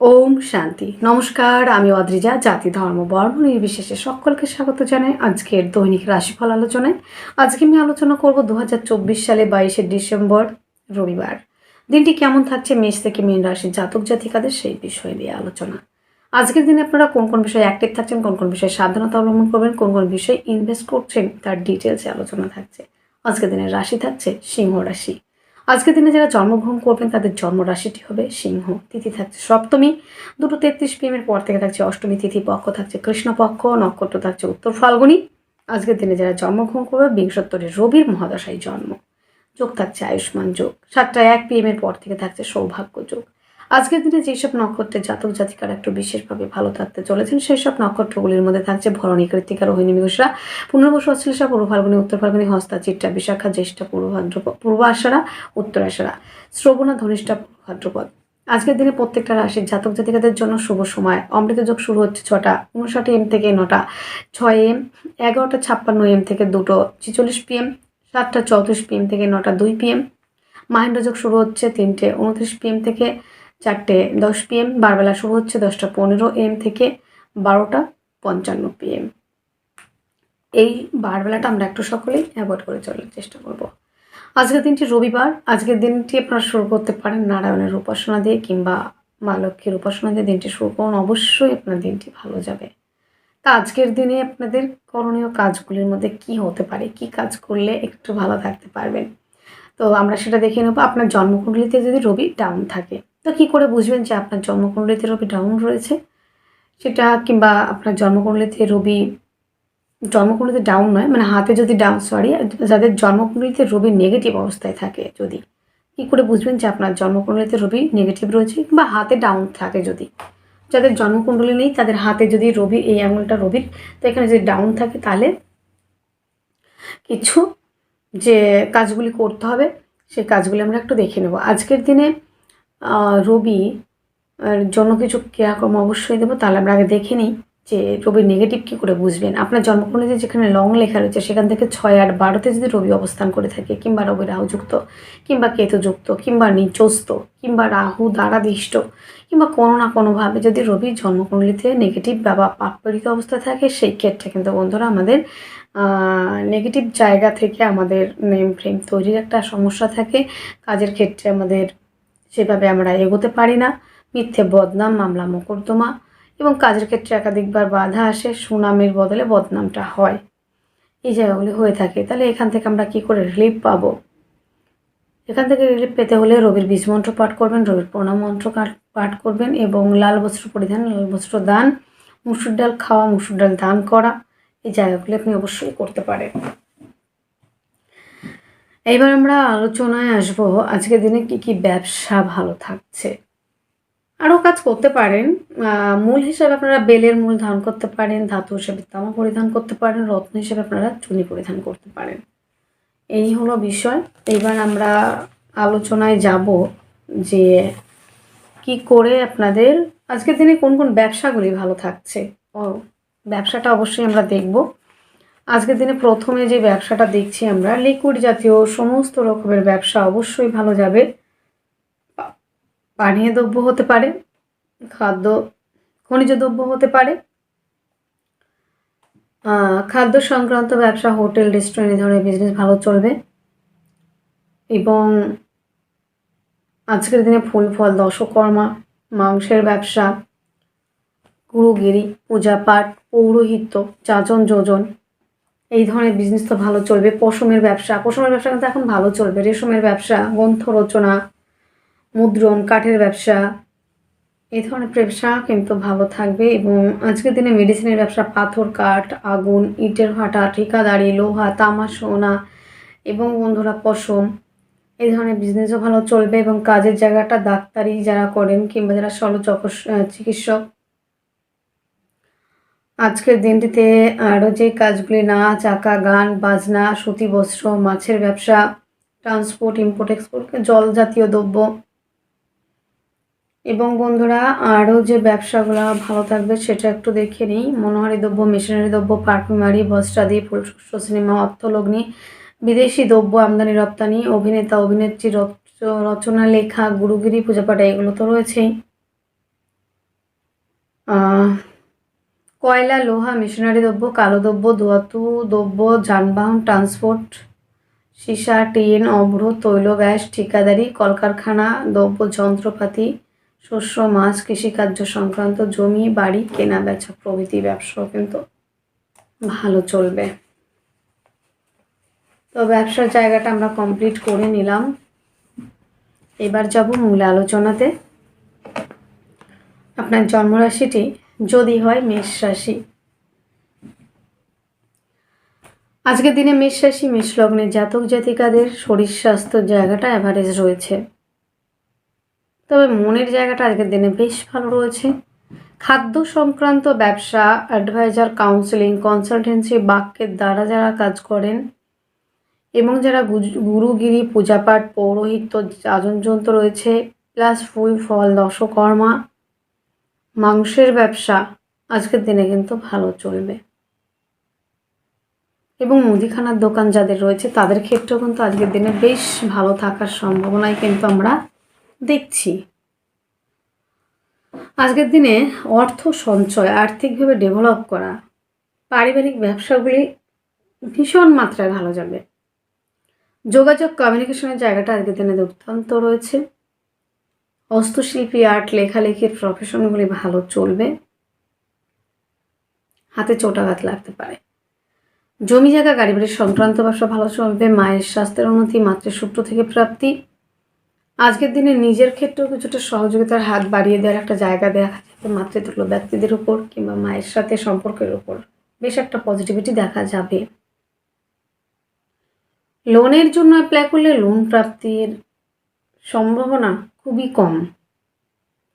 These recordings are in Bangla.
ওম শান্তি। নমস্কার, আমি অদ্রিজা, জাতি, ধর্ম, বর্ণ নির্বিশেষে সকলকে স্বাগত জানাই আজকের দৈনিক রাশিফল আলোচনায়। আজকে আমি আলোচনা করব দু হাজার চব্বিশ সালে বাইশে ডিসেম্বর, রবিবার। দিনটি কেমন থাকছে মেষ থেকে মীন রাশির জাতক জাতিকাদের সেই বিষয় নিয়ে আলোচনা। আজকের দিনে আপনারা কোন কোন বিষয়ে অ্যাক্টিভ থাকছেন, কোন কোন বিষয়ে সাবধানতা অবলম্বন করবেন, কোন কোন বিষয়ে ইনভেস্ট করছেন, তার ডিটেলসে আলোচনা থাকছে। আজকের দিনের রাশি থাকছে সিংহ রাশি। আজকের দিনে যারা জন্মগ্রহণ করবেন, তাদের জন্মরাশিটি হবে সিংহ। তিথি থাকছে সপ্তমী। দুটো তেত্রিশ পিএমের পর থেকে থাকছে অষ্টমী তিথি, পক্ষ থাকছে কৃষ্ণপক্ষ, নক্ষত্র থাকছে উত্তর ফাল্গুনি। আজকের দিনে যারা জন্মগ্রহণ করবে বিংশত্তরের রবির মহাদশায় জন্ম। যোগ থাকছে আয়ুষ্মান যোগ। সাতটা এক পিএমের পর থেকে থাকছে সৌভাগ্য যোগ। আজকের দিনে যেসব নক্ষত্রের জাতক জাতিকারা একটু বিশেষভাবে ভালো থাকতে চলেছেন সেই সব নক্ষত্রগুলির মধ্যে থাকছে ভরণী কৃতিকা রোহিণী মিঘোষরা পুনর্বসু অশ্লেষা পূর্ব ফাল্গুনী, উত্তর ফাল্গুনী, হস্তা চিত্রা বিশাখা, জ্যেষ্ঠা, পূর্ব ভাদ্রপদ পূর্ব আষাঢ়া, উত্তর আষাঢ়া, শ্রবণা, ধনিষ্ঠা ভাদ্রপদ। আজকের দিনে প্রত্যেকটা রাশির জাতক জাতিকাদের জন্য শুভ সময়। অমৃত যোগ শুরু হচ্ছে ছটা উনষাট এম থেকে নটা, ছয় এম এগারোটা ছাপ্পান্ন এম থেকে দুটো, ছিচল্লিশ পিএম সাতটা চৌত্রিশ পিএম থেকে নটা, দুই পিএম মাহেন্দ্র যোগ শুরু হচ্ছে তিনটে, উনত্রিশ পিএম থেকে চারটে দশ পিএম বারবেলা শুরু হচ্ছে দশটা পনেরো এম থেকে বারোটা পঞ্চান্ন পিএম এই বারবেলাটা আমরা একটু সকলেই অ্যাভয়েড করে চলার চেষ্টা করব। আজকের দিনটি রবিবার, আজকের দিনটি আপনারা শুরু করতে পারেন নারায়ণের উপাসনা দিয়ে কিংবা মা লক্ষ্মীর উপাসনা দিয়ে দিনটি শুরু করুন, অবশ্যই আপনার দিনটি ভালো যাবে। তা আজকের দিনে আপনাদের করণীয় কাজগুলির মধ্যে কি হতে পারে, কি কাজ করলে একটু ভালো থাকতে পারবেন? তো আমরা সেটা দেখে নেব। আপনার জন্মকুণ্ডলিতে যদি রবি ডাউন থাকে তো কী করে বুঝবেন যে আপনার জন্মকুণ্ডলিতে রবি ডাউন রয়েছে? সেটা কিংবা আপনার জন্মকুণ্ডলিতে রবি, জন্মকুণ্ডলিতে ডাউন নয় মানে হাতে যদি ডাউন সরি যাদের জন্মকুণ্ডলিতে রবি নেগেটিভ অবস্থায় থাকে যদি, কী করে বুঝবেন যে আপনার জন্মকুণ্ডলিতে রবি নেগেটিভ রয়েছে কিংবা হাতে ডাউন থাকে যদি? যাদের জন্মকুণ্ডলী নেই, তাদের হাতে যদি রবি, এই আঙুলটা রবির, তো এখানে যদি ডাউন থাকে তাহলে কিছু যে কাজগুলি করতে হবে, সেই কাজগুলি আমরা একটু দেখে নেব। আজকের দিনে রবি জন্য কিছু ক্রিয়াকর্ম অবশ্যই দেবো। তাহলে আমরা আগে দেখে নিই যে রবির নেগেটিভ কী করে বুঝবেন। আপনার জন্মকুণ্ডলীতে যেখানে লং লেখা রয়েছে, সেখান থেকে ছয় আট বারোতে যদি রবি অবস্থান করে থাকে, কিংবা রবি রাহুযুক্ত, কিংবা কেতুযুক্ত, কিংবা নিচস্ত কিংবা রাহু দ্বারাদিষ্ট কিংবা কোনো না কোনোভাবে যদি রবি জন্মকুণ্ডলিতে নেগেটিভ বা পাপড়িত অবস্থা থাকে, সেই ক্ষেত্রে কিন্তু বন্ধুরা আমাদের নেগেটিভ জায়গা থেকে আমাদের নেম ফ্রেম তৈরির একটা সমস্যা থাকে। কাজের ক্ষেত্রে আমাদের সেভাবে আমরা এগোতে পারি না। মিথ্যে বদনাম, মামলা মোকদ্দমা এবং কাজের ক্ষেত্রে একাধিকবার বাধা আসে, সুনামের বদলে বদনামটা হয়। এই জায়গাগুলি হয়ে থাকে। তাহলে এখান থেকে আমরা কি করে রিলিফ পাবো? এখান থেকে রিলিফ পেতে হলে রবির বীজ মন্ত্র পাঠ করবেন, রবির প্রণাম মন্ত্র পাঠ করবেন এবং লাল বস্ত্র পরিধান, লাল বস্ত্র দান, মুসুর ডাল খাওয়া, মুসুর ডাল দান করা, এই জায়গাগুলি আপনি অবশ্যই করতে পারেন। এইবার আমরা আলোচনায় আসব, আজকের দিনে কি কি ব্যবসা ভালো থাকছে? আরও কাজ করতে পারেন। মূল হিসাবে আপনারা বেলের মূল ধারণ করতে পারেন, ধাতু হিসেবে তামা পরিধান করতে পারেন, রত্ন হিসেবে আপনারা চুনি পরিধান করতে পারেন। এই হলো বিষয়। এবার আমরা আলোচনায় যাব যে কি করে আপনাদের আজকের দিনে কোন কোন ব্যবসাগুলি ভালো থাকছে। ও, ব্যবসাটা অবশ্যই আমরা দেখব। আজকের দিনে প্রথমে যে ব্যবসাটা দেখছি আমরা, লিকুইড জাতীয় সমস্ত রকমের ব্যবসা অবশ্যই ভালো যাবে। পানীয় দ্রব্য হতে পারে, খাদ্য, খনিজ দ্রব্য হতে পারে। খাদ্য সংক্রান্ত ব্যবসা, হোটেল, রেস্টুরেন্ট, এই ধরনের বিজনেস ভালো চলবে। এবং আজকের দিনে ফুল ফল, দশকর্মা, মাংসের ব্যবসা, গুরুগিরি, পূজা পাঠ, পৌরোহিত্য যাজন যোজন এই ধরনের বিজনেস তো ভালো চলবে। পশমের ব্যবসা পশমের ব্যবসা কিন্তু এখন ভালো চলবে। রেশমের ব্যবসা গ্রন্থ রচনা মুদ্রণ, কাঠের ব্যবসা, এই ধরনের ব্যবসা কিন্তু ভালো থাকবে এবং আজকের দিনে মেডিসিনের ব্যবসা, পাথর কাঠ, আগুন, ইটের ভাটা, ঠিকাদারি, লোহা তামা সোনা এবং বন্ধুরা পশম, এই ধরনের বিজনেসও ভালো চলবে এবং কাজের জায়গাটা ডাক্তারি যারা করেন কিংবা যারা শল্যচক চিকিৎসক আজকের দিনটিতে আরও যে কাজগুলি নাচ, আঁকা, গান, বাজনা, সুতি বস্ত্র, মাছের ব্যবসা, ট্রান্সপোর্ট, ইম্পোর্ট, এক্সপোর্ট জল জাতীয় দ্রব্য। এবং বন্ধুরা, আরও যে ব্যবসাগুলো ভালো থাকবে সেটা একটু দেখে নিই। মনোহারি দ্রব্য, মেশিনারি দ্রব্য, পারফিউমারি, বস্ত্রাদি, ফুলশস্য, সিনেমা, অর্থলগ্নি, বিদেশি দ্রব্য, আমদানি, রপ্তানি, অভিনেতা, অভিনেত্রী, রচ- রচনা লেখা গুরুগিরি, পূজাপাঠ, এগুলো তো রয়েছেই। কয়লা, লোহা, মেশিনারি দ্রব্য, কালো দ্রব্য ধাতু দ্রব্য, যানবাহন, ট্রান্সপোর্ট, সীসা টিন অভ্র, তৈল, গ্যাস, ঠিকাদারি, কলকারখানা, দ্রব্য, যন্ত্রপাতি, শস্য, মাছ, কৃষিকার্য সংক্রান্ত জমি, বাড়ি, কেনা, বেচা, প্রভৃতি ব্যবসাও কিন্তু ভালো চলবে। তো ব্যবসার জায়গাটা আমরা কমপ্লিট করে নিলাম। এবার যাব মূল আলোচনাতে। আপনার জন্মরাশিটি যদি হয় মেষ রাশি। আজকের দিনে মেষ রাশি, মেষ লগ্নের জাতক জাতিকাদের শরীর স্বাস্থ্য জায়গাটা অ্যাভারেজ রয়েছে। তবে মনের জায়গাটা আজকের দিনে বেশ ভালো রয়েছে। খাদ্য সংক্রান্ত ব্যবসা অ্যাডভাইজার কাউন্সেলিং কনসালটেন্সি বাক্যের দ্বারা যারা কাজ করেন এবং যারা গুরুগিরি, পূজাপাঠ, পৌরোহিত্য যাজনযন্ত্র রয়েছে প্লাস ফুল, ফল, দশকর্মা মাংসের ব্যবসা আজকের দিনে কিন্তু ভালো চলবে। এবং মুদিখানার দোকান যাদের রয়েছে, তাদের ক্ষেত্রেও কিন্তু আজকের দিনে বেশ ভালো থাকার সম্ভাবনাই কিন্তু আমরা দেখছি। আজকের দিনে অর্থ সঞ্চয়, আর্থিকভাবে ডেভেলপ করা, পারিবারিক ব্যবসাগুলি ভীষণ মাত্রায় ভালো যাবে। যোগাযোগ, কমিউনিকেশনের জায়গাটা আজকের দিনে দুর্দান্ত রয়েছে। হস্তশিল্পী, আর্ট, লেখালেখির প্রফেশনগুলি ভালো চলবে। হাতে চোটাঘাত লাগতে পারে। জমি জায়গা, গাড়ি বাড়ির সংক্রান্ত ব্যবসা ভালো চলবে, মায়ের স্বাস্থ্যের উন্নতি মাতৃসূত্র থেকে প্রাপ্তি। আজকের দিনে নিজের ক্ষেত্রেও কিছুটা সহযোগিতার হাত বাড়িয়ে দেওয়ার একটা জায়গা দেখা যাবে মাতৃতুল্য ব্যক্তিদের উপর কিংবা মায়ের সাথে সম্পর্কের উপর বেশ একটা পজিটিভিটি দেখা যাবে। লোনের জন্য অ্যাপ্লাই করলে লোন প্রাপ্তির সম্ভাবনা খুবই কম।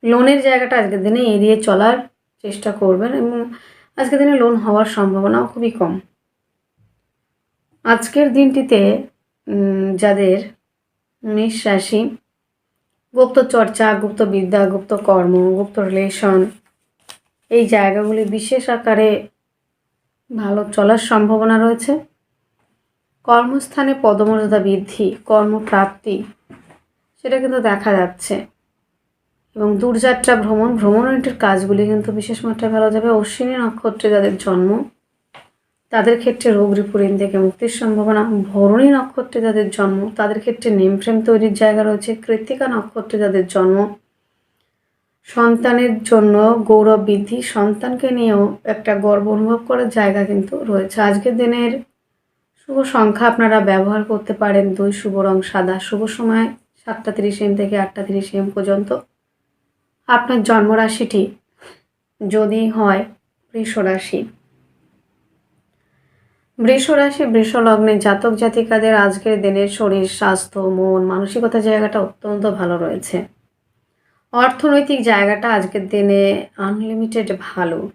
লোনের জায়গাটা আজকের দিনে এড়িয়ে চলার চেষ্টা করবেন এবং আজকের দিনে লোন হওয়ার সম্ভাবনাও খুবই কম। আজকের দিনটিতে যাদের মেষ রাশি, গুপ্ত চর্চা, গুপ্ত বিদ্যা, গুপ্ত কর্ম, গুপ্ত রিলেশন এই জায়গাগুলি বিশেষ আকারে ভালো চলার সম্ভাবনা রয়েছে। কর্মস্থানে পদমর্যাদা বৃদ্ধি, কর্মপ্রাপ্তি সেটা কিন্তু দেখা যাচ্ছে। এবং দূরযাত্রা ভ্রমণ ভ্রমণের কাজগুলি কিন্তু বিশেষ মাত্রায় ভালো যাবে। অশ্বিনী নক্ষত্রে যাদের জন্ম, তাদের ক্ষেত্রে রোগ রিপুরিন থেকে মুক্তির সম্ভাবনা। ভরণী নক্ষত্রে যাদের জন্ম, তাদের ক্ষেত্রে নেমফ্রেম তৈরির জায়গা রয়েছে। কৃত্তিকা নক্ষত্রে যাদের জন্ম, সন্তানের জন্য গৌরব বৃদ্ধি, সন্তানকে নিয়েও একটা গর্ব অনুভব করার জায়গা কিন্তু রয়েছে। আজকের দিনের শুভ সংখ্যা আপনারা ব্যবহার করতে পারেন। দুই শুভ রং সাদা। শুভ সময় সাতটা তিরিশ এম থেকে আটটা তিরিশ এম পর্যন্ত। আপনার জন্মরাশিটি যদি হয়, বৃষ রাশি। বৃষ রাশি, বৃষ লগ্নে জাতক জাতিকাদের আজকের দিনের শরীর, স্বাস্থ্য, মন মানসিকতা জায়গাটা অত্যন্ত ভালো রয়েছে। অর্থনৈতিক জায়গাটা আজকের দিনে আনলিমিটেড ভালো।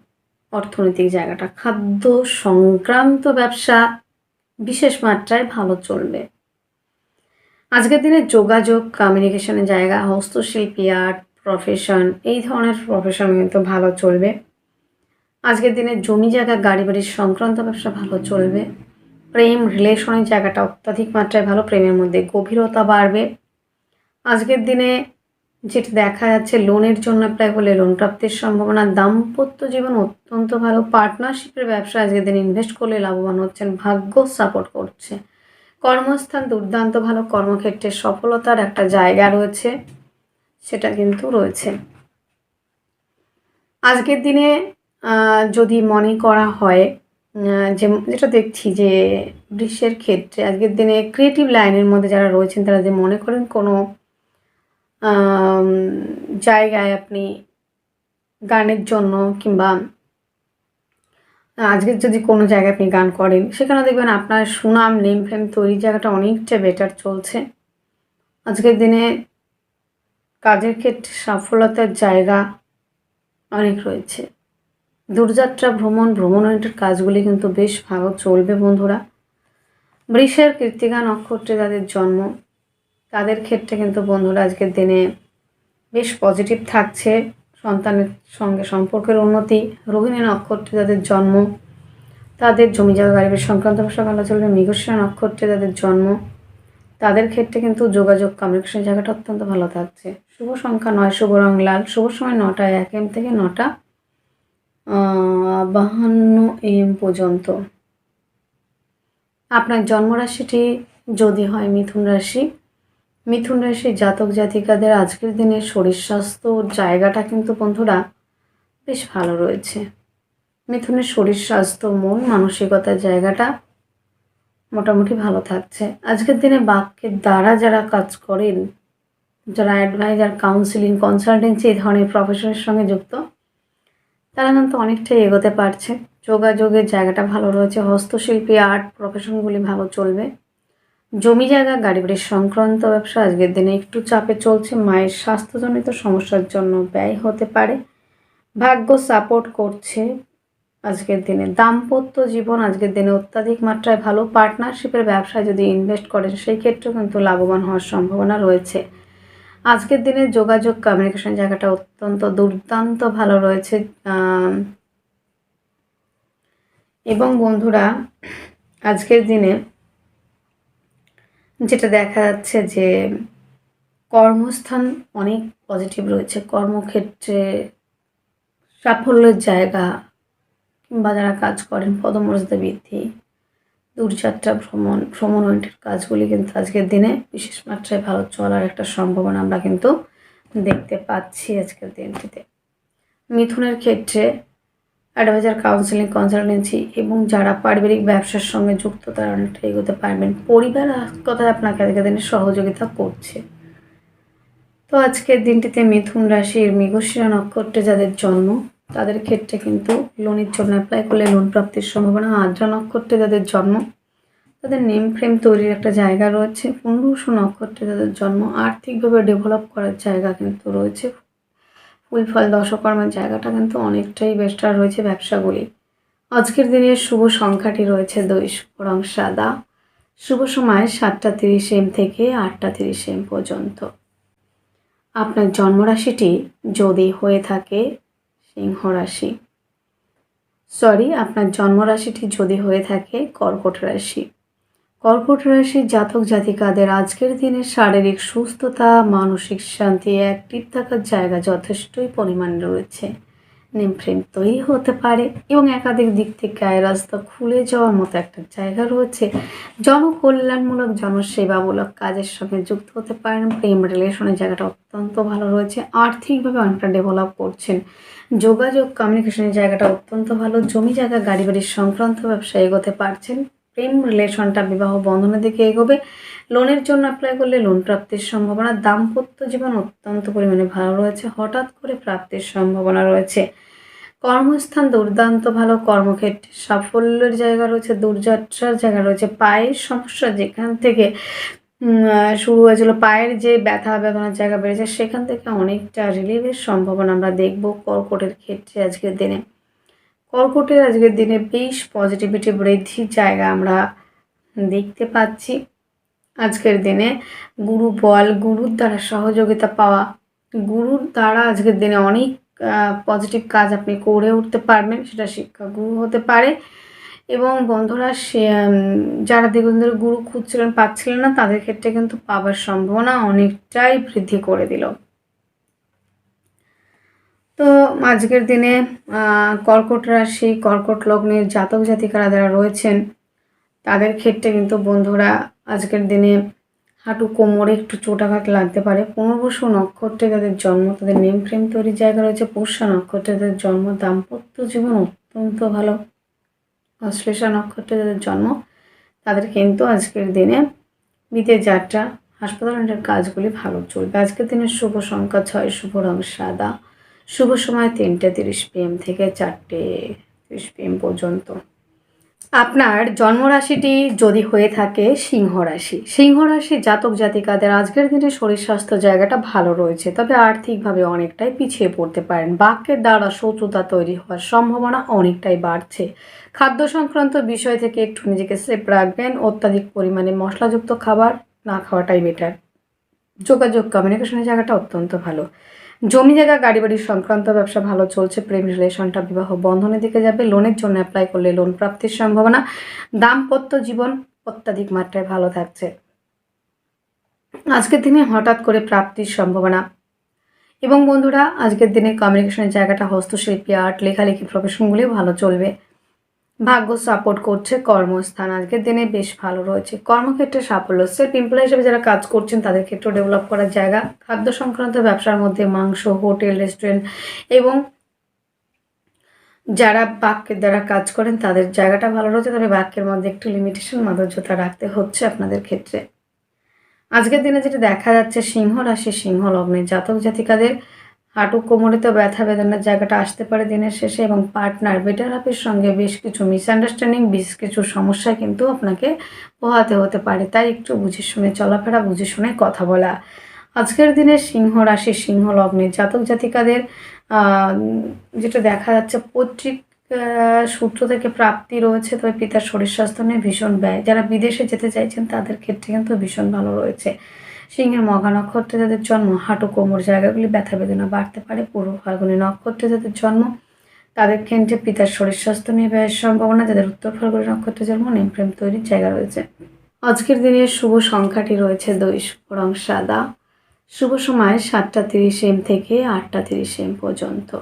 অর্থনৈতিক জায়গাটা খাদ্য সংক্রান্ত ব্যবসা বিশেষ মাত্রায় ভালো চলবে। আজকের দিনে যোগাযোগ কমিউনিকেশনের জায়গা, হস্তশিল্পী আর্ট প্রফেশন এই ধরনের প্রফেশন কিন্তু ভালো চলবে। আজকের দিনে জমি জায়গা, গাড়ি বাড়ির সংক্রান্ত ব্যবসা ভালো চলবে। প্রেম রিলেশনের জায়গাটা অত্যাধিক মাত্রায় ভালো, প্রেমের মধ্যে গভীরতা বাড়বে। আজকের দিনে যেটা দেখা যাচ্ছে, লোনের জন্য অ্যাপ্লাই করলে লোন প্রাপ্তির সম্ভাবনা, দাম্পত্য জীবন অত্যন্ত ভালো। পার্টনারশিপের ব্যবসা আজকের দিন ইনভেস্ট করলে লাভবান হচ্ছেন, ভাগ্য সাপোর্ট করছে। কর্মস্থান, দুর্দান্ত ভালো কর্মক্ষেত্রে সফলতার একটা জায়গা রয়েছে, সেটা কিন্তু রয়েছে। আজকের দিনে যদি মনে করা হয় যে, যেটা দেখছি যে বৃষের ক্ষেত্রে, আজকের দিনে ক্রিয়েটিভ লাইনের মধ্যে যারা রয়েছেন, তারা যে মনে করেন কোনো জায়গায় আপনি গানের জন্য কিংবা আজকে যদি কোনো জায়গায় আপনি গান করেন, সেখানে দেখবেন আপনার সুনাম নেম ফেম তৈরির জায়গাটা অনেকটা বেটার চলছে। আজকের দিনে কাজের ক্ষেত্রে সফলতার জায়গা অনেক রয়েছে। দূরযাত্রা, ভ্রমণ ভ্রমণের কাজগুলি কিন্তু বেশ ভালো চলবে বন্ধুরা। বৃষের কৃত্তিকা নক্ষত্রে যাদের জন্ম, তাদের ক্ষেত্রে কিন্তু বন্ধুরা আজকের দিনে বেশ পজিটিভ থাকছে। সন্তানের সঙ্গে সম্পর্কের উন্নতি, রোহিণী নক্ষত্রে যাদের জন্ম, তাদের জমি জায়গা গাড়ি সংক্রান্ত ব্যবসা ভালো চলবে, মৃগশিরা নক্ষত্রে যাদের জন্ম। তাদের ক্ষেত্রে কিন্তু যোগাযোগ কমিউনিকেশন জায়গাটা অত্যন্ত ভালো থাকছে। শুভ সংখ্যা নয়, শুভ রং লাল। শুভ সময় নটা, এক এম থেকে নটা বাহান্ন এম পর্যন্ত। আপনার জন্মরাশিটি যদি হয় মিথুন রাশি মিথুন রাশির জাতক জাতিকাদের আজকের দিনে শরীর স্বাস্থ্য জায়গাটা কিন্তু বন্ধুরা বেশ ভালো রয়েছে। মিথুনের শরীর স্বাস্থ্য, মন, মানসিকতার জায়গাটা মোটামুটি ভালো থাকছে। আজকের দিনে বাক্যের দ্বারা যারা কাজ করেন, যারা অ্যাডভাইজার কাউন্সিলিং কনসালটেন্সি এই ধরনের প্রফেশনের সঙ্গে যুক্ত, তারা কিন্তু অনেকটাই এগোতে পারছে। যোগাযোগের জায়গাটা ভালো রয়েছে, হস্তশিল্পী আর্ট প্রফেশনগুলি ভালো চলবে। জমি জায়গা, গাড়ি বাড়ির সংক্রান্ত ব্যবসা, আজকের দিনে একটু চাপে চলছে মায়ের স্বাস্থ্যজনিত সমস্যার জন্য ব্যয় হতে পারে। ভাগ্য সাপোর্ট করছে আজকের দিনে। দাম্পত্য জীবন আজকের দিনে অত্যাধিক মাত্রায় ভালো। পার্টনারশিপের ব্যবসায় যদি ইনভেস্ট করেন, সেই ক্ষেত্রেও কিন্তু লাভবান হওয়ার সম্ভাবনা রয়েছে। আজকের দিনে যোগাযোগ কমিউনিকেশন জায়গাটা অত্যন্ত দুর্দান্ত ভালো রয়েছে। এবং বন্ধুরা, আজকের দিনে যেটা দেখা যাচ্ছে যে কর্মস্থান অনেক পজিটিভ রয়েছে। কর্মক্ষেত্রে সাফল্যের জায়গা কিংবা যারা কাজ করেন, পদমর্যাদা বৃদ্ধি, দূরযাত্রা ভ্রমণ ভ্রমণ ওরিয়েন্টেড কাজগুলি কিন্তু আজকের দিনে বিশেষ মাত্রায় ভালো চলার একটা সম্ভাবনা আমরা কিন্তু দেখতে পাচ্ছি আজকের দিনটিতে। মিথুনের ক্ষেত্রে অ্যাডভাইজার কাউন্সিলিং কনসালটেন্সি এবং যারা পারিবারিক ব্যবসার সঙ্গে যুক্ত, তারা অনেকটা এগোতে পারবেন। পরিবার কথায় আপনাকে আজকের দিনে সহযোগিতা করছে। তো আজকের দিনটিতে মিথুন রাশির মৃগশিরা নক্ষত্রে যাদের জন্ম, তাদের ক্ষেত্রে কিন্তু লোনের জন্য অ্যাপ্লাই করলে লোন প্রাপ্তির সম্ভাবনা আদ্রা নক্ষত্রে যাদের জন্ম, তাদের নেম ফ্রেম তৈরির একটা জায়গা রয়েছে। পুনরুষ নক্ষত্রে যাদের জন্ম, আর্থিকভাবে ডেভেলপ করার জায়গা কিন্তু রয়েছে। ফুল ফল দশকর্মের জায়গাটা কিন্তু অনেকটাই বেস্টার রয়েছে ব্যবসাগুলি। আজকের দিনের শুভ সংখ্যাটি রয়েছে দুই রং সাদা। শুভ সময় সাতটা তিরিশ এম থেকে আটটা তিরিশ এম পর্যন্ত। আপনার জন্মরাশিটি যদি হয়ে থাকে সিংহ রাশি। সরি, আপনার জন্মরাশিটি যদি হয়ে থাকে কর্কট রাশি। কর্কট রাশির জাতক জাতিকাদের আজকের দিনে শারীরিক সুস্থতা, মানসিক শান্তি অ্যাক্টিভ থাকার জায়গা যথেষ্টই পরিমাণে রয়েছে। নেম ফ্রেম তৈরি হতে পারে এবং একাধিক দিক থেকে আয় রাস্তা খুলে যাওয়ার মতো একটা জায়গা রয়েছে। জনকল্যাণমূলক জনসেবামূলক কাজের সঙ্গে যুক্ত হতে পারেন। প্রেম রিলেশনের জায়গাটা অত্যন্ত ভালো রয়েছে। আর্থিকভাবে অনেকটা ডেভেলপ করছেন। যোগাযোগ, কমিউনিকেশনের জায়গাটা অত্যন্ত ভালো। জমি জায়গা গাড়ি বাড়ির সংক্রান্ত ব্যবসা এগোতে পারছেন। প্রেম রিলেশনটা, বিবাহ বন্ধনের দিকে এগোবে। লোনের জন্য অ্যাপ্লাই করলে লোন প্রাপ্তির সম্ভাবনা, দাম্পত্য জীবন অত্যন্ত পরিমাণে ভালো রয়েছে। হঠাৎ করে প্রাপ্তির সম্ভাবনা রয়েছে। কর্মস্থান দুর্দান্ত, ভালো কর্মক্ষেত্রে, সাফল্যের জায়গা রয়েছে, দূরযাত্রার জায়গা রয়েছে। পায়ের সমস্যা যেখান থেকে শুরু হয়েছিল, পায়ের যে ব্যথা, বেদনার জায়গা বেড়েছে, সেখান থেকে অনেকটা রিলিভের সম্ভাবনা আমরা দেখব কর্কটের ক্ষেত্রে আজকের দিনে। কর্কটের আজকের দিনে বেশ পজিটিভিটি বৃদ্ধির জায়গা আমরা দেখতে পাচ্ছি। আজকের দিনে গুরু বল, গুরুর দ্বারা সহযোগিতা পাওয়া, গুরুর দ্বারা আজকের দিনে অনেক পজিটিভ কাজ আপনি করে উঠতে পারবেন, সেটা শিক্ষা গুরু হতে পারে। এবং বন্ধুরা, সে যারা দীর্ঘদিন ধরে গুরু খুঁজছিলেন, পাচ্ছিলেন না, তাদের ক্ষেত্রে কিন্তু পাওয়ার সম্ভাবনা অনেকটাই বৃদ্ধি করে দিল। তো আজকের দিনে কর্কট রাশি কর্কট লগ্নের জাতক জাতিকারা যারা রয়েছেন, তাদের ক্ষেত্রে কিন্তু বন্ধুরা আজকের দিনে হাঁটু কোমরে একটু চোটাঘাত লাগতে পারে। পুনর্বসু নক্ষত্রে যাদের জন্ম, তাদের নেম ফ্রেম তৈরির জায়গা রয়েছে। পুষ্যা নক্ষত্রে তাদের জন্ম, দাম্পত্য জীবন অত্যন্ত ভালো। অশ্লেষা নক্ষত্রে যাদের জন্ম, তাদের কিন্তু আজকের দিনে বিদেশ যাত্রা হাসপাতালের কাজগুলি ভালো চলবে। আজকের দিনের শুভ সংখ্যা ছয়, শুভ রং সাদা। শুভ সময় তিনটে তিরিশ পিএম থেকে চারটে তিরিশ পিএম পর্যন্ত। আপনার জন্মরাশিটি যদি হয়ে থাকে সিংহ রাশি। সিংহ রাশি জাতক জাতিকাদের আজকের দিনে শরীর স্বাস্থ্য জায়গাটা ভালো রয়েছে, তবে আর্থিকভাবে অনেকটাই পিছিয়ে পড়তে পারেন। বাক্যের দ্বারা শত্রুতা তৈরি হওয়ার সম্ভাবনা অনেকটাই বাড়ছে। খাদ্য সংক্রান্ত বিষয় থেকে একটু নিজেকে সেফ রাখবেন। অত্যাধিক পরিমাণে মশলাযুক্ত খাবার না খাওয়াটাই বেটার যোগাযোগ কমিউনিকেশনের জায়গাটা অত্যন্ত ভালো। জমি জায়গা গাড়ি বাড়ির সংক্রান্ত ব্যবসা ভালো চলছে, প্রেম রিলেশনটা, বিবাহ বন্ধনের দিকে যাবে, লোনের জন্য অ্যাপ্লাই করলে লোন প্রাপ্তির সম্ভাবনা, দাম্পত্য জীবন অত্যাধিক মাত্রায় ভালো থাকছে। আজকের দিনে হঠাৎ করে প্রাপ্তির সম্ভাবনা। এবং বন্ধুরা, আজকের দিনে কমিউনিকেশনের জায়গাটা হস্তশিল্পী আর্ট লেখালেখি প্রফেশনগুলি ভালো চলবে। ভাগ্য সাপোর্ট করছে কর্মস্থান। আজকের দিনে বেশ ভালো রয়েছে। কর্মক্ষেত্রে সাফল্য। সেলফ এমপ্লয় হিসেবে যারা কাজ করছেন তাদের ক্ষেত্রেও ডেভেলপ করার জায়গা। খাদ্য সংক্রান্ত ব্যবসার মধ্যে মাংস, হোটেল রেস্টুরেন্ট এবং যারা বাক্যের দ্বারা কাজ করেন, তাদের জায়গাটা ভালো রয়েছে। তবে বাক্যের মধ্যে একটু লিমিটেশন মাধুর্যতা রাখতে হচ্ছে আপনাদের ক্ষেত্রে। আজকের দিনে যেটা দেখা যাচ্ছে, সিংহ রাশি, সিংহ লগ্নে জাতক জাতিকাদের হাঁটু কোমরে তো ব্যথা বেদনার জায়গাটা আসতে পারে দিনের শেষে এবং পার্টনার বেটার হাফের সঙ্গে বেশ কিছু মিসআন্ডারস্ট্যান্ডিং বেশ কিছু সমস্যা কিন্তু আপনাকে পোহাতে হতে পারে। তাই একটু বুঝে শুনে, চলাফেরা বুঝে শুনে কথা বলা। আজকের দিনে সিংহ রাশি, সিংহ লগ্নে জাতক জাতিকাদের যেটা দেখা যাচ্ছে পৈতৃক সূত্র থেকে প্রাপ্তি রয়েছে। তবে পিতার শরীর স্বাস্থ্য নিয়ে ভীষণ ব্যয়। যারা বিদেশে যেতে চাইছেন, তাদের ক্ষেত্রে কিন্তু ভীষণ ভালো রয়েছে। সিংহের মঘা নক্ষত্রে যাদের জন্ম, হাঁটু, কোমর, জায়গাগুলি ব্যথা বেদনা বাড়তে পারে পূর্ব ফাল্গুনী নক্ষত্রে যাদের জন্ম। তাদের ক্ষেত্রে পিতার শরীর স্বাস্থ্য নিয়ে ব্যয়ের সম্ভাবনা, যাদের উত্তর ফাল্গুনী নক্ষত্রে জন্ম, নেম প্রেম তৈরির জায়গা রয়েছে। আজকের দিনে শুভ সংখ্যাটি রয়েছে দুই রং সাদা। শুভ সময় সাতটা তিরিশ এম থেকে আটটা তিরিশ এম পর্যন্ত।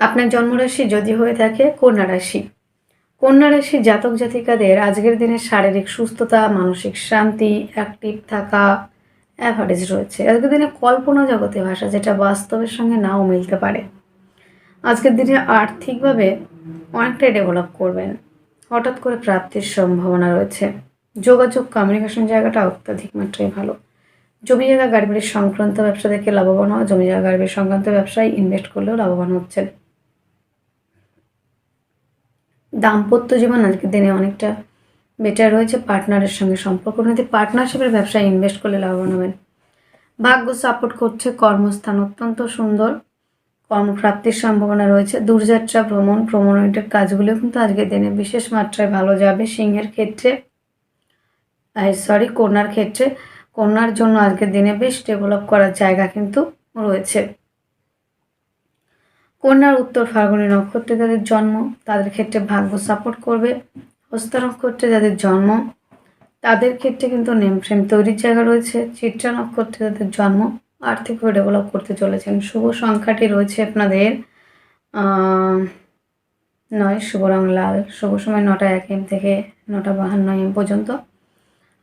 আপনার জন্মরাশি যদি হয়ে থাকে কন্যা রাশি। কন্যা রাশি জাতক জাতিকাদের আজকের দিনে শারীরিক সুস্থতা, মানসিক শান্তি অ্যাক্টিভ থাকা অ্যাভারেজ রয়েছে। আজকের দিনে কল্পনা জগতে ভাষা যেটা বাস্তবের সঙ্গে নাও মিলতে পারে। আজকের দিনে আর্থিকভাবে অনেকটাই ডেভেলপ করবেন। হঠাৎ করে প্রাপ্তির সম্ভাবনা রয়েছে। যোগাযোগ কমিউনিকেশন জায়গাটা অত্যাধিক মাত্রায় ভালো। জমি জায়গা, গাড়ি সংক্রান্ত ব্যবসা থেকে লাভবান হওয়া, জমি জায়গা, গাড়ি সংক্রান্ত ব্যবসায় ইনভেস্ট করলেও লাভবান হচ্ছেন। দাম্পত্য জীবন আজকের দিনে অনেকটা বেটার রয়েছে। পার্টনারের সঙ্গে সম্পর্ক উন্নতি পার্টনারশিপের ব্যবসায় ইনভেস্ট করলে লাভবান হবেন। ভাগ্য সাপোর্ট করছে। কর্মস্থান অত্যন্ত সুন্দর। কর্মপ্রাপ্তির সম্ভাবনা রয়েছে। দূরযাত্রা, ভ্রমণ ভ্রমণের কাজগুলিও কিন্তু আজকের দিনে বিশেষ মাত্রায় ভালো যাবে। সিংহের ক্ষেত্রে সরি কন্যার ক্ষেত্রে। কন্যার জন্য আজকের দিনে বেশ ডেভেলপ করার জায়গা কিন্তু রয়েছে। কন্যার উত্তর ফাল্গুনী নক্ষত্রে যাদের জন্ম, তাদের ক্ষেত্রে ভাগ্য সাপোর্ট করবে। হস্ত নক্ষত্রে যাদের জন্ম, তাদের ক্ষেত্রে কিন্তু নেম ফ্রেম তৈরির জায়গা রয়েছে। চিত্রা নক্ষত্রে যাদের জন্ম, আর্থিকভাবে ডেভেলপ করতে চলেছেন। শুভ সংখ্যাটি রয়েছে আপনাদের নয়, শুভ রং লাল। শুভ সময় নটা এক এম থেকে নটা বাহান্ন এম পর্যন্ত।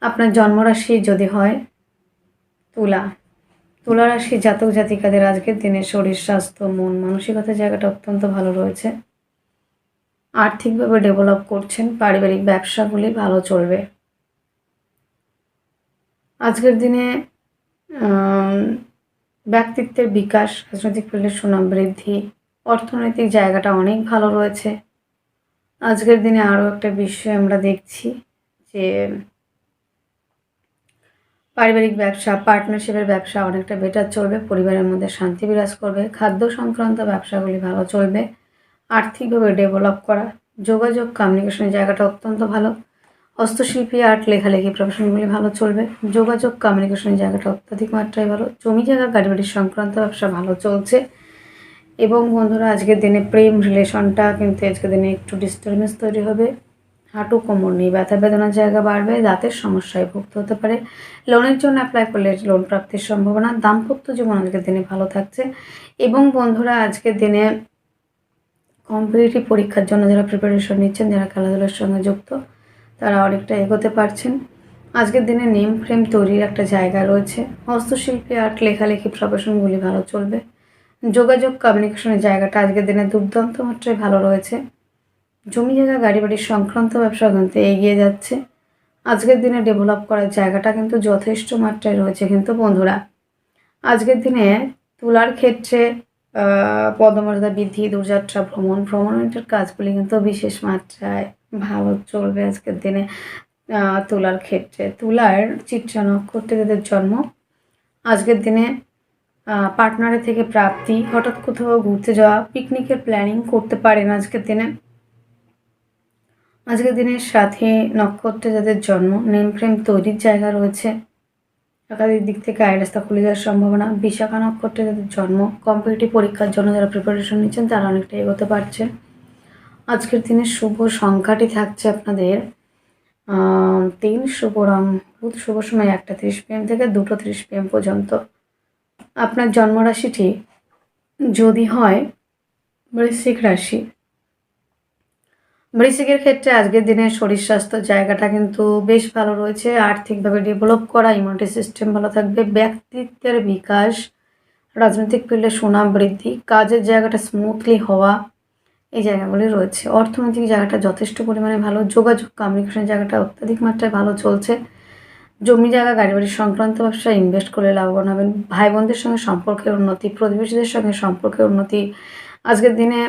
আপনার জন্মরাশি যদি হয়, তুলা। তুলা রাশি জাতক জাতিকাদের আজকের দিনে শরীর, স্বাস্থ্য, মন, মানসিকতার জায়গাটা অত্যন্ত ভালো রয়েছে। আর্থিকভাবে ডেভেলপ করছেন, পারিবারিক ব্যবসাগুলি ভালো চলবে। আজকের দিনে ব্যক্তিত্বের বিকাশ, রাজনৈতিক ফিল্ডের সুনাম বৃদ্ধি, অর্থনৈতিক জায়গাটা অনেক ভালো রয়েছে। আজকের দিনে আরও একটা বিষয় আমরা দেখছি যে পারিবারিক ব্যবসা পার্টনারশিপের ব্যবসা অনেকটা বেটার চলবে, পরিবারের মধ্যে শান্তি বিরাজ করবে, খাদ্য সংক্রান্ত ব্যবসাগুলি ভালো চলবে, আর্থিকভাবে ডেভেলপ করা, যোগাযোগ কমিউনিকেশনের জায়গাটা অত্যন্ত ভালো, হস্তশিল্পী আর্ট লেখালেখি প্রফেশনগুলি ভালো চলবে, যোগাযোগ কমিউনিকেশনের জায়গাটা অত্যাধিক মাত্রায় ভালো, জমি জায়গা গাড়ি সংক্রান্ত ব্যবসা ভালো চলছে। এবং বন্ধুরা, আজকের দিনে প্রেম রিলেশনটা কিন্তু আজকের দিনে একটু ডিস্টারবেন্স তৈরি হবে। হাঁটু কোমর নিয়ে ব্যথা বেদনার জায়গা বাড়বে, দাঁতের সমস্যায় ভুগতে হতে পারে। লোনের জন্য অ্যাপ্লাই করলে লোন প্রাপ্তির সম্ভাবনা, দাম্পত্য জীবন আজকের দিনে ভালো থাকছে। এবং বন্ধুরা, আজকের দিনে কম্পিটিটিভ পরীক্ষার জন্য যারা প্রিপারেশন নিচ্ছেন, যারা খেলাধুলার সঙ্গে যুক্ত, তারা অনেকটা এগোতে পারছেন। আজকের দিনে নেম ফ্রেম তৈরির একটা জায়গা রয়েছে। হস্তশিল্পী আর্ট লেখালেখি প্রফেশনগুলি ভালো চলবে। যোগাযোগ কমিউনিকেশনের জায়গাটা আজকের দিনে দুর্দান্ত মাত্রায় ভালো রয়েছে। জমি জায়গা, গাড়ি বাড়ির সংক্রান্ত ব্যবসা কিন্তু এগিয়ে যাচ্ছে। আজকের দিনে ডেভেলপ করার জায়গাটা কিন্তু যথেষ্ট মাত্রায় রয়েছে কিন্তু বন্ধুরা। আজকের দিনে তুলার ক্ষেত্রে পদমর্যাদা বৃদ্ধি, দূরযাত্রা ভ্রমণ, ভ্রমণের কাজগুলি কিন্তু বিশেষ মাত্রায় ভালো চলবে আজকের দিনে তুলার ক্ষেত্রে। তুলার চিত্রা নক্ষত্রে জন্ম, আজকের দিনে পার্টনারের থেকে প্রাপ্তি, হঠাৎ কোথাও ঘুরতে যাওয়া পিকনিকের প্ল্যানিং করতে পারেন আজকের দিনে। আজকের দিনের সাথে নক্ষত্রে যাদের জন্ম নেম ফ্রেম তৈরির জায়গা রয়েছে। একাধিক দিক থেকে আয় রাস্তা খুলে যাওয়ার সম্ভাবনা। বিশাখা নক্ষত্রে যাদের জন্ম কম্পিটিটিভ পরীক্ষার জন্য যারা প্রিপারেশন নিচ্ছেন, তারা অনেকটা এগোতে পারছেন আজকের দিনে শুভ সংখ্যাটি থাকছে আপনাদের তিন শুভ রং, বুধ শুভ সময় একটা তিরিশ পিএম থেকে দুটো তিরিশ পিএম পর্যন্ত। আপনার জন্মরাশিটি যদি হয়, বৃশ্চিক রাশি বৃশ্চিকের ক্ষেত্রে আজকের দিনে শরীর স্বাস্থ্য জায়গাটা কিন্তু বেশ ভালো রয়েছে। আর্থিকভাবে ডেভেলপ করা ইমিউনিটি সিস্টেম ভালো থাকবে, ব্যক্তিত্বের বিকাশ, রাজনৈতিক ফিল্ডে সুনাম বৃদ্ধি, কাজের জায়গাটা স্মুথলি হওয়া এই জায়গাগুলি রয়েছে। অর্থনৈতিক জায়গাটা যথেষ্ট পরিমাণে ভালো, যোগাযোগ কমিউনিকেশনের জায়গাটা অত্যাধিক মাত্রায় ভালো চলছে। জমি জায়গা গাড়ি বাড়ি সংক্রান্ত ব্যবসায় ইনভেস্ট করলে লাভবান হবেন। ভাই বোনদের সঙ্গে সম্পর্কের উন্নতি, প্রতিবেশীদের সঙ্গে সম্পর্কের উন্নতি। আজকের দিনে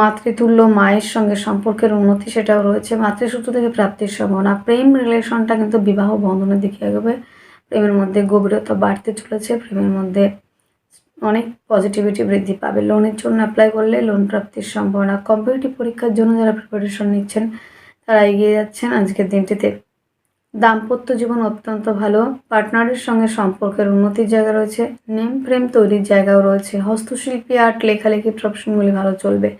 মাতৃতুল্য মায়ের সঙ্গে সম্পর্কের উন্নতি সেটাও রয়েছে। মাতৃসূত্র থেকে প্রাপ্তির সম্ভাবনা প্রেম রিলেশনটা কিন্তু বিবাহ বন্ধনের দিকে এগোবে। প্রেমের মধ্যে গভীরতা বাড়তে চলেছে। প্রেমের মধ্যে অনেক পজিটিভিটি বৃদ্ধি পাবে। লোনের জন্য অ্যাপ্লাই করলে লোন প্রাপ্তির সম্ভাবনা কম্পিটিটিভ পরীক্ষার জন্য যারা প্রিপারেশন নিচ্ছেন, তারা এগিয়ে যাচ্ছেন। আজকের দিনটিতে দাম্পত্য জীবন অত্যন্ত ভালো। পার্টনারের সঙ্গে সম্পর্কের উন্নতির জায়গা রয়েছে। নেম প্রেম তৈরির জায়গাও রয়েছে। হস্তশিল্পী আর্ট লেখালেখি প্রফেশনগুলি ভালো চলবে।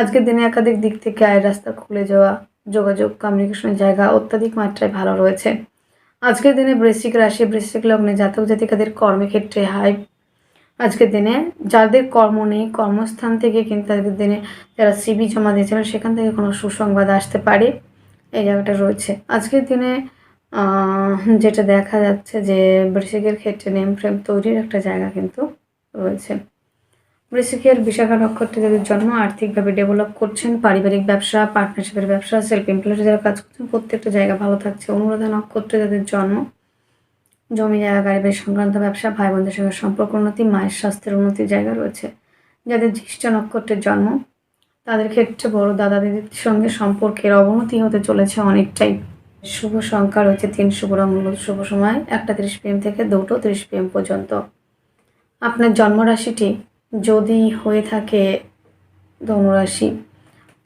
আজকের দিনে একাধিক দিক থেকে আয়ের রাস্তা খুলে যাওয়া, যোগাযোগ কমিউনিকেশনের জায়গা অত্যাধিক মাত্রায় ভালো রয়েছে। আজকের দিনে বৃশ্চিক রাশি, বৃশ্চিক লগ্নে জাতক জাতিকাদের কর্মক্ষেত্রে হাই আজকের দিনে যাদের কর্ম নেই, কর্মস্থান থেকে কিন্তু আজকের দিনে যারা সিবি জমা দিয়েছিলেন সেখান থেকে কোনো সুসংবাদ আসতে পারে। এই জায়গাটা রয়েছে। আজকের দিনে যেটা দেখা যাচ্ছে যে বৃশ্চিকের ক্ষেত্রে নেম ফ্রেম তৈরির একটা জায়গা কিন্তু রয়েছে। বৃশ্চিকের বিশাখা নক্ষত্রে যাদের জন্ম, আর্থিকভাবে ডেভেলপ করছেন, পারিবারিক ব্যবসা পার্টনারশিপের ব্যবসা সেলফ এমপ্লয়েড যারা কাজ করছেন, প্রত্যেকটা জায়গা ভালো থাকছে। অনুরাধা নক্ষত্রে যাদের জন্ম, জমি জায়গা গাড়ি বাড়ি সংক্রান্ত ব্যবসা ভাই বোনদের সঙ্গে সম্পর্ক উন্নতি, মায়ের স্বাস্থ্যের উন্নতির জায়গা রয়েছে। যাদের জ্যেষ্ঠ নক্ষত্রের জন্ম, তাদের ক্ষেত্রে বড় দাদা দিদির সঙ্গে সম্পর্কের অবনতি হতে চলেছে অনেকটাই। শুভ সংখ্যা রয়েছে তিন শুভ হলুদ শুভ সময়, একটা তিরিশ পিএম থেকে দুটো তিরিশ পিএম পর্যন্ত। আপনার জন্মরাশিটি যদি হয়ে থাকে ধনুরাশি।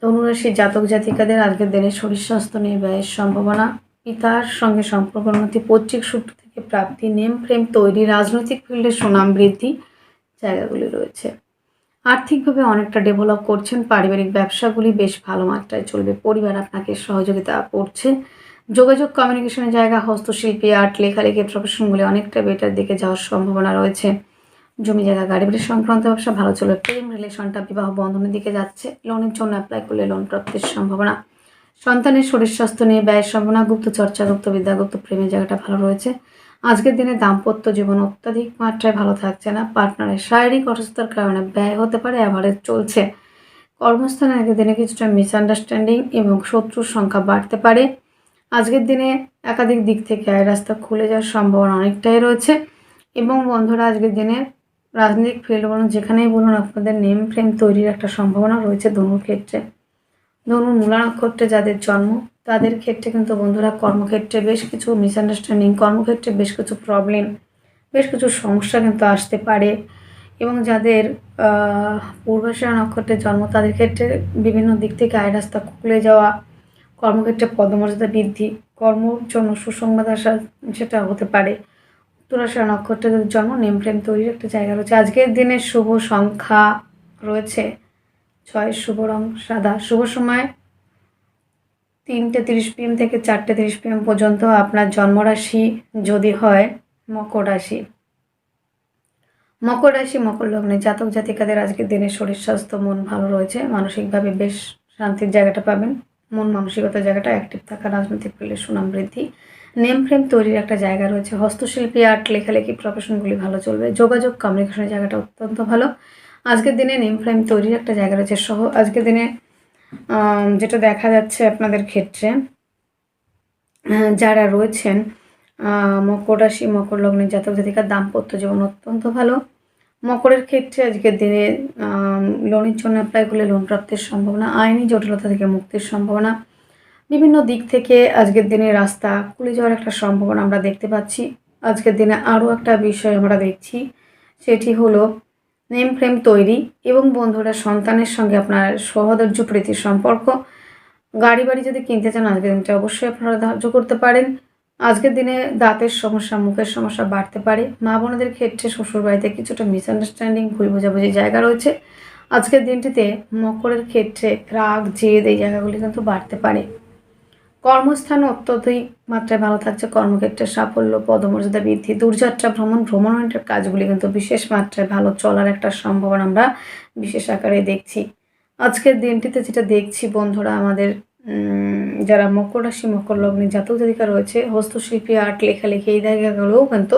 ধনুরাশি জাতক জাতিকাদের আজকের দিনে শরীর স্বাস্থ্য নিয়ে ব্যয়ের সম্ভাবনা। পিতার সঙ্গে সম্পর্ক উন্নতি, পৈতৃক সূত্র থেকে প্রাপ্তি, নেম ফ্রেম তৈরি, রাজনৈতিক ফিল্ডে সুনাম বৃদ্ধি জায়গাগুলি রয়েছে। আর্থিকভাবে অনেকটা ডেভেলপ করছেন, পারিবারিক ব্যবসাগুলি বেশ ভালো মাত্রায় চলবে। পরিবার আপনাকে সহযোগিতা করছে। যোগাযোগ কমিউনিকেশনের জায়গা, হস্তশিল্পী আর্ট লেখালেখি প্রফেশনগুলি অনেকটা বেটার দিকে যাওয়ার সম্ভাবনা রয়েছে। জমি জায়গা, গাড়ি বাড়ি সংক্রান্ত ব্যবসা, ভালো চলবে প্রেম রিলেশনটা বিবাহ বন্ধনের দিকে যাচ্ছে। লোনের জন্য অ্যাপ্লাই করলে লোন প্রাপ্তির সম্ভাবনা। সন্তানের শরীর স্বাস্থ্য নিয়ে ব্যয়ের সম্ভাবনা, গুপ্ত চর্চা, গুপ্ত বিদ্যা, গুপ্ত প্রেমের জায়গাটা ভালো রয়েছে। আজকের দিনে দাম্পত্য জীবন অত্যাধিক মাত্রায় ভালো থাকছে না। পার্টনারের শারীরিক অসুস্থতার কারণে ব্যয় হতে পারে অ্যাভারেজ চলছে। কর্মস্থানে আজকের দিনে কিছুটা মিসআন্ডারস্ট্যান্ডিং এবং শত্রুর সংখ্যা বাড়তে পারে। আজকের দিনে একাধিক দিক থেকে আয় রাস্তা খুলে যাওয়ার সম্ভাবনা অনেকটাই রয়েছে এবং বন্ধুরা, আজকের দিনে রাজনৈতিক ফিল্ড বলুন যেখানেই বলুন আপনাদের নেম ফ্রেম তৈরির একটা সম্ভাবনা রয়েছে ধনুর ক্ষেত্রে। ধনুর মূলা নক্ষত্রে যাদের জন্ম তাদের ক্ষেত্রে কিন্তু বন্ধুরা কর্মক্ষেত্রে বেশ কিছু মিসআন্ডারস্ট্যান্ডিং কর্মক্ষেত্রে বেশ কিছু প্রবলেম বেশ কিছু সমস্যা কিন্তু আসতে পারে এবং যাদের আহ, পূর্বাশয়া নক্ষত্রের জন্ম তাদের ক্ষেত্রে বিভিন্ন দিক থেকে আয় রাস্তা খুলে যাওয়া কর্মক্ষেত্রে পদমর্যাদা বৃদ্ধি কর্মর জন্য সুসংবাদ আসা সেটা হতে পারে। তুলাশা নক্ষত্রের জন্ম নেম তৈরির একটা জায়গা রয়েছে। আজকের দিনে শুভ সংখ্যা রয়েছে ছয় শুভ রং সাদা। শুভ সময় তিনটে তিরিশ পিএম থেকে চারটে তিরিশ পিএম পর্যন্ত আপনার জন্মরাশি যদি হয়, মকর রাশি। মকর রাশি, মকর লগ্নে জাতক জাতিকাদের আজকের দিনে শরীর, স্বাস্থ্য, মন ভালো রয়েছে। মানসিকভাবে বেশ শান্তির জায়গাটা পাবেন। মন মানসিকতার জায়গাটা অ্যাক্টিভ থাকা, রাজনৈতিক ফিল্ডে সুনাম বৃদ্ধি। নেম ফ্রেম তৈরির একটা জায়গা রয়েছে। হস্তশিল্পী, আর্ট, লেখালেখি প্রফেশনগুলি ভালো চলবে। যোগাযোগ কমিউনিকেশনের জায়গাটা অত্যন্ত ভালো। আজকের দিনে নেম ফ্রেম তৈরির একটা জায়গা রয়েছে। সহ, আজকের দিনে যেটা দেখা যাচ্ছে আপনাদের ক্ষেত্রে যারা রয়েছেন মকর রাশি, মকর লগ্নের জাতক জাতিকার দাম্পত্য জীবন অত্যন্ত ভালো। মকরের ক্ষেত্রে আজকের দিনে লোনের জন্য অ্যাপ্লাই করলে লোন প্রাপ্তির সম্ভাবনা, আইনি জটিলতা থেকে মুক্তির সম্ভাবনা বিভিন্ন দিক থেকে আজকের দিনে রাস্তা খুলে যাওয়ার একটা সম্ভাবনা আমরা দেখতে পাচ্ছি। আজকের দিনে আরও একটা বিষয় আমরা দেখছি, সেটি হলো নেম ফ্রেম তৈরি এবং বন্ধুরা সন্তানের সঙ্গে আপনার সহদর্য প্রীতির সম্পর্ক। গাড়ি বাড়ি যদি কিনতে চান, আজকের দিনটা অবশ্যই আপনারা ধার্য করতে পারেন। আজকের দিনে দাঁতের সমস্যা, মুখের সমস্যা বাড়তে পারে। মা বোনদের ক্ষেত্রে শ্বশুরবাড়িতে কিছুটা মিসআন্ডারস্ট্যান্ডিং ভুল বোঝাবুঝি জায়গা রয়েছে। আজকের দিনটিতে মকরের ক্ষেত্রে রাগ, জেদ এই জায়গাগুলি কিন্তু বাড়তে পারে। কর্মস্থান অত্যধিক মাত্রায় ভালো থাকছে। কর্মক্ষেত্রে সাফল্য, পদমর্যাদা বৃদ্ধি, দূরযাত্রা ভ্রমণ ভ্রমণের কাজগুলি কিন্তু বিশেষ মাত্রায় ভালো চলার একটা সম্ভাবনা আমরা বিশেষ আকারে দেখছি। আজকের দিনটিতে যেটা দেখছি বন্ধুরা, আমাদের যারা মকর রাশি, মকর লগ্নে জাতক জাতিকা রয়েছে, হস্তশিল্পী আর্ট লেখালেখি, এই জায়গাগুলোও কিন্তু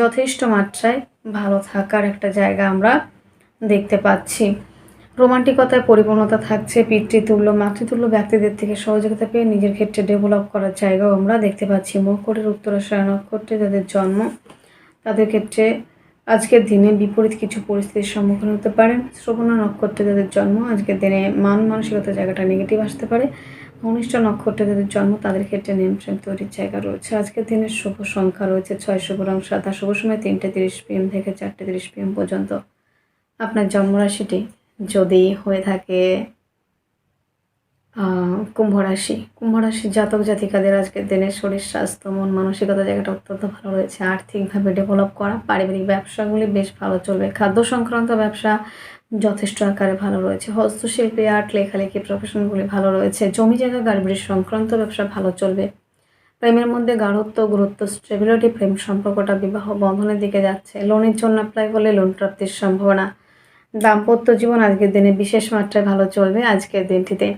যথেষ্ট মাত্রায় ভালো থাকার একটা জায়গা আমরা দেখতে পাচ্ছি। রোমান্টিকতায় পরিপূর্ণতা থাকছে পিতৃতুল্য, মাতৃতুল্য ব্যক্তিদের থেকে সহযোগিতা পেয়ে নিজের ক্ষেত্রে ডেভেলপ করার জায়গাও আমরা দেখতে পাচ্ছি। মকরের উত্তরাশয় নক্ষত্রে যাদের জন্ম, তাদের ক্ষেত্রে আজকের দিনে বিপরীত কিছু পরিস্থিতির সম্মুখীন হতে পারেন। শ্রবণ নক্ষত্রে যাদের জন্ম, আজকের দিনে মান মানসিকতা জায়গাটা নেগেটিভ আসতে পারে। ঘনিষ্ঠ নক্ষত্রে যাদের জন্ম, তাদের ক্ষেত্রে ফ্রেম তৈরির জায়গা রয়েছে। আজকের দিনের শুভ সংখ্যা রয়েছে ছয় শুভ রং, সাদা শুভ সময় তিনটে তিরিশ পিএম থেকে চারটে তিরিশ পিএম পর্যন্ত। আপনার জন্মরাশিটি যদি হয়ে থাকে কুম্ভ রাশি। কুম্ভ রাশির জাতক জাতিকাদের আজকের দিনে শরীর, স্বাস্থ্য, মন, মানসিকতা জায়গাটা অত্যন্ত ভালো রয়েছে। আর্থিকভাবে ডেভেলপ করা, পারিবারিক ব্যবসাগুলি বেশ ভালো চলবে। খাদ্য সংক্রান্ত ব্যবসা যথেষ্ট আকারে ভালো রয়েছে। হস্তশিল্পী আর্ট লেখালেখি প্রফেশনগুলি ভালো রয়েছে। জমি জায়গা গাড়ি সংক্রান্ত ব্যবসা ভালো চলবে। প্রেমের মধ্যে গাঢ়ত্ব, গুরুত্ব স্টেবিলিটি প্রেম সম্পর্কটা বিবাহ বন্ধনের দিকে যাচ্ছে। লোনের জন্য অ্যাপ্লাই করলে লোন প্রাপ্তির সম্ভাবনা দাম্পত্য জীবন আজকের দিনে বিশেষ মাত্রায় ভালো চলবে আজকের দিনটিতে।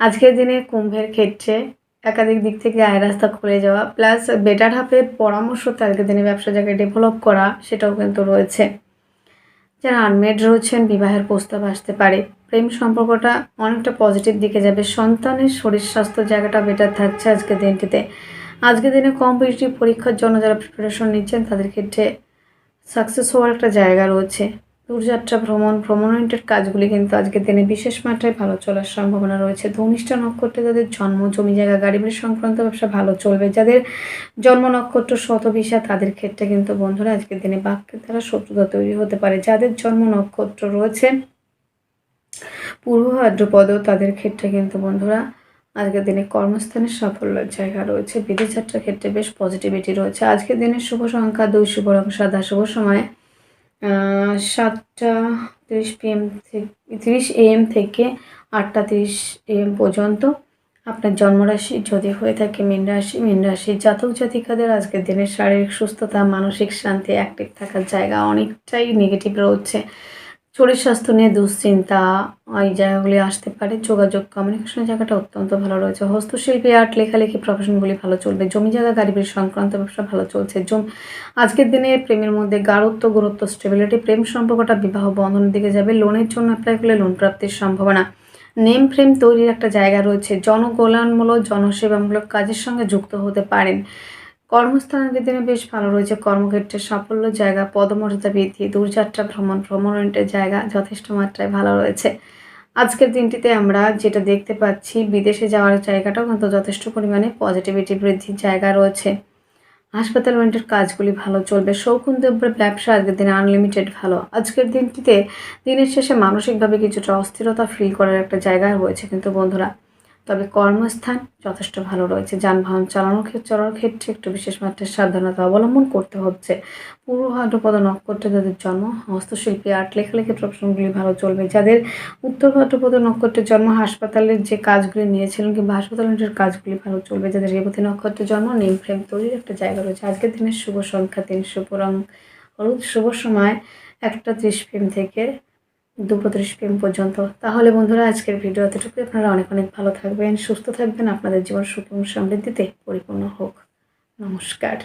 আজকের দিনে কুম্ভের ক্ষেত্রে একাধিক দিক থেকে আয় রাস্তা খুলে যাওয়া প্লাস বেটার হাফের পরামর্শতে আজকের দিনে ব্যবসা জায়গায় ডেভেলপ করা, সেটাও কিন্তু রয়েছে। যারা আনমেড রয়েছেন, বিবাহের প্রস্তাব আসতে পারে। প্রেম সম্পর্কটা অনেকটা পজিটিভ দিকে যাবে। সন্তানের শরীর স্বাস্থ্য জায়গাটা বেটার থাকছে আজকের দিনটিতে। আজকের দিনে কম্পিটিটিভ পরীক্ষার জন্য যারা প্রিপারেশন নিচ্ছেন, তাদের ক্ষেত্রে সাকসেস হওয়ার একটা জায়গা রয়েছে। দূরযাত্রা ভ্রমণ ভ্রমণের কাজগুলি কিন্তু আজকের দিনে বিশেষ মাত্রায় ভালো চলার সম্ভাবনা রয়েছে। ধনিষ্ঠা নক্ষত্রে যাদের জন্ম, জমি, জায়গা, গাড়ি বাড়ি সংক্রান্ত ব্যবসা ভালো চলবে, যাদের জন্ম নক্ষত্র শতভিসা তাদের ক্ষেত্রে কিন্তু বন্ধুরা আজকের দিনে বাক্যের দ্বারা শত্রুতা তৈরি হতে পারে। যাদের জন্ম নক্ষত্র রয়েছে, পূর্ব ভাদ্রপদ, তাদের ক্ষেত্রে কিন্তু বন্ধুরা আজকের দিনে কর্মস্থানের সাফল্যের জায়গা রয়েছে। বিদেশ যাত্রার ক্ষেত্রে বেশ পজিটিভিটি রয়েছে। আজকের দিনের শুভ সংখ্যা, দুই শুভ রং, সাদা শুভ সময়। সাতটা তিরিশ পিএম থেকে তিরিশ এএম থেকে আটটা তিরিশ এএম পর্যন্ত আপনার জন্মরাশি যদি হয়ে থাকে মীন রাশি মীন রাশি জাতক জাতিকাদের আজকের দিনে শারীরিক সুস্থতা, মানসিক শান্তি অ্যাক্টিভ থাকার জায়গা অনেকটাই নেগেটিভ রয়েছে। শরীর স্বাস্থ্য নিয়ে দুশ্চিন্তা, এই জায়গাগুলি আসতে পারে। যোগাযোগ কমিউনিকেশনের জায়গাটা অত্যন্ত ভালো রয়েছে। হস্তশিল্পী আর্ট লেখালেখি প্রফেশনগুলি ভালো চলবে। জমি জায়গা, গাড়ি সংক্রান্ত ব্যবসা ভালো চলছে। জম আজকের দিনে প্রেমের মধ্যে গাঢ়ত্ব, গুরুত্ব স্টেবিলিটি প্রেম সম্পর্কটা বিবাহ বন্ধনের দিকে যাবে। লোনের জন্য অ্যাপ্লাই করলে লোন প্রাপ্তির সম্ভাবনা। নেম ফ্রেম তৈরির একটা জায়গা রয়েছে। জনকল্যাণমূলক, জনসেবামূলক কাজের সঙ্গে যুক্ত হতে পারেন। কর্মস্থানের দিনে বেশ ভালো রয়েছে। কর্মক্ষেত্রে সাফল্য জায়গা, পদমর্যাদা বৃদ্ধি, দূরযাত্রা ভ্রমণ ভ্রমণের জায়গা যথেষ্ট মাত্রায় ভালো রয়েছে। আজকের দিনটিতে আমরা যেটা দেখতে পাচ্ছি, বিদেশে যাওয়ার জায়গাটাও কিন্তু যথেষ্ট পরিমাণে পজিটিভিটি বৃদ্ধির জায়গা রয়েছে। হাসপাতাল ওয়েন্টের কাজগুলি ভালো চলবে। শৌকুন দ্রব্যের ব্যবসা আজকের দিনে আনলিমিটেড ভালো। আজকের দিনটিতে দিনের শেষে মানসিকভাবে কিছুটা অস্থিরতা ফিল করার একটা জায়গা রয়েছে কিন্তু বন্ধুরা। তবে কর্মস্থান যথেষ্ট ভালো রয়েছে। যানবাহন চালানোর ক্ষেত্রে চলার ক্ষেত্রে একটু বিশেষ মাত্রায় সাবধানতা অবলম্বন করতে হচ্ছে। পূর্ব ভাদ্রপদ নক্ষত্রে যাদের জন্ম, হস্তশিল্পী, আর্ট, লেখালেখি প্রফেশনগুলি ভালো চলবে। যাদের উত্তর ভাদ্রপদ নক্ষত্রের জন্ম, হাসপাতালের যে কাজগুলি নিয়েছিলেন কিংবা হাসপাতালের কাজগুলি ভালো চলবে। যাদের রেবতী নক্ষত্রের জন্ম, নেম ফ্রেম তৈরির একটা জায়গা রয়েছে। আজকের দিনের শুভ সংখ্যা তিন শুভ রং হলুদ শুভ সময় একটা ত্রিশ পিএম থেকে দুটো ত্রিশ পিএম পর্যন্ত। তাহলে বন্ধুরা, আজকের ভিডিও এতটুকুই। আপনারা অনেক অনেক ভালো থাকবেন, সুস্থ থাকবেন। আপনাদের জীবন সুখ এবং সমৃদ্ধিতে পরিপূর্ণ হোক। নমস্কার।